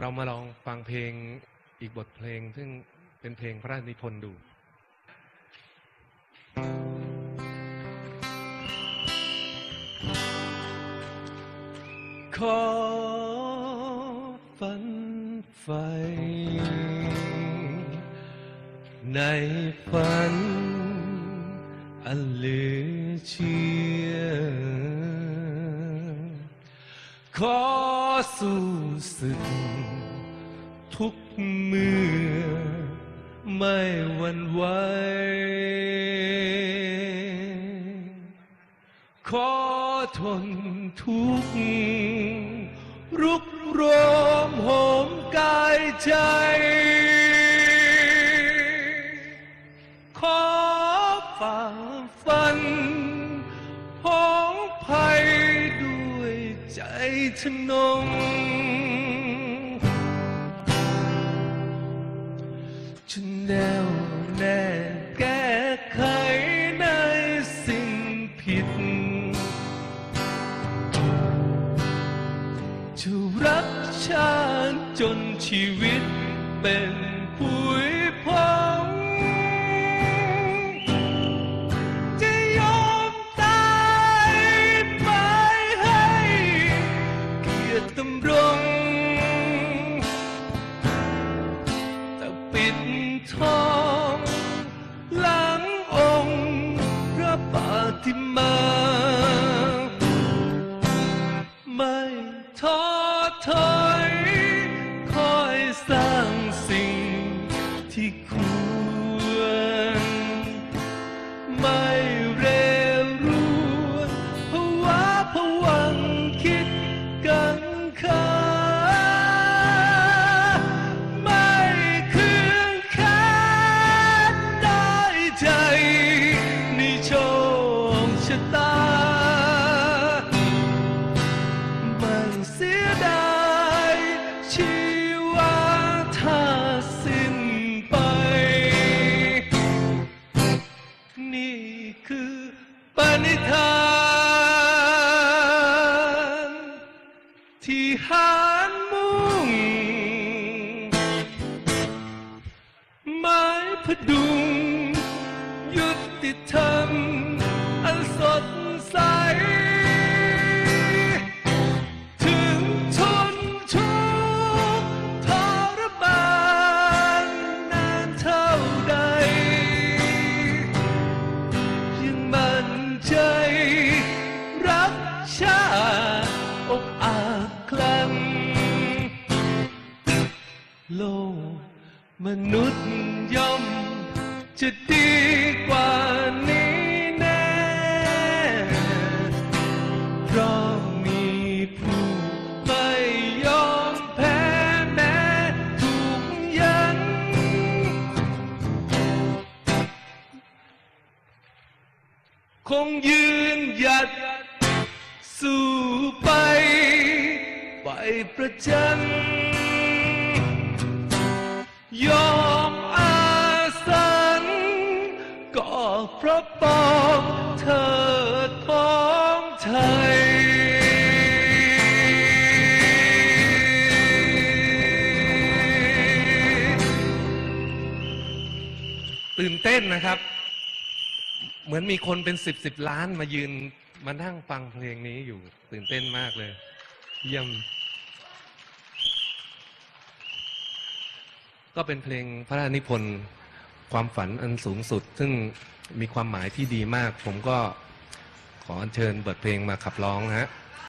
เรามาลองฟังเพลงอีกบทเพลง ซึ่งเป็นเพลงพระราชนิพนธ์ดูขอฝันไฟ ในฝัน อันเหลือเชื่อขอ สู้สึก ทุกเมื่อไม่หวั่นไหวขอทนทุกข์รุกรมหอมกายใจ ใจทนงฉันแน่วแน่แก้ไขในสิ่งผิด จะรักชาติจนชีวิตเป็นปุ๋ย ไม่ท้อถอย นี่คือปณิธานที่หานมุ่งไม้พดุง ยุติธรรมอันสดใส ใจ รักชาติอกอาจคลังโลกมนุษย์ย่อมจะดีกว่า คงยืนหยัดสู้ไป ไปประจันยอมอาสันก็เพราะปองเธอของไทยตื่นเต้นนะครับ เหมือนมีคนเป็นสิบสิบล้านมายืนมานั่งฟังเพลงนี้อยู่ ตื่นเต้นมากเลย เยี่ยม ก็เป็นเพลงพระราชนิพนธ์ความฝันอันสูงสุด ซึ่งมีความหมายที่ดีมาก ผมก็ขออัญเชิญบทเพลงมาขับร้องนะฮะ